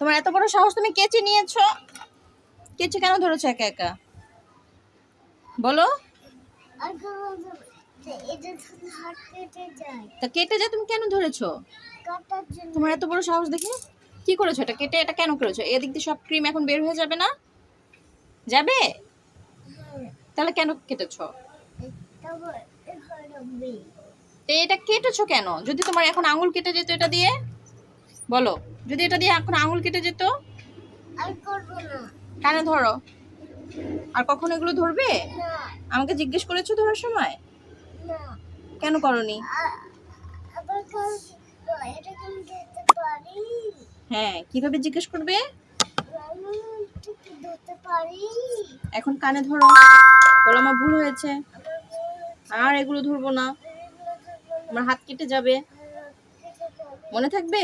তোমার এত বড় সাহস তুমি কেচি নিয়েছো কেচি কেন ধরেছো একা একা? বলো। তা কেটে যায় তুমি কেন ধরেছো? তোমার এত বড় সাহস দেখি কি করেছ এটা? কেটে এটা কেন করেছ? এদিক দিয়ে সব ক্রিম এখন বের হয়ে যাবে না? যাবে? তাহলে কেন কেটেছো? এটা কেটেছো কেন? যদি তোমার এখন আঙুল কেটে যেত এটা দিয়ে? বলো। যদি এটা দিয়ে এখন আঙুল কেটে যেত? কানে ধরো? আর কখন এগুলো ধরবে? আমাকে জিজ্ঞেস করেছ ধরার সময়? কেন করনি? হ্যাঁ কীভাবে জিজ্ঞেস করবে? এখন কানে ধরো। বলো আমার ভুল হয়েছে। আর এগুলো ধরবো না। আমার হাত কেটে যাবে। মনে থাকবে?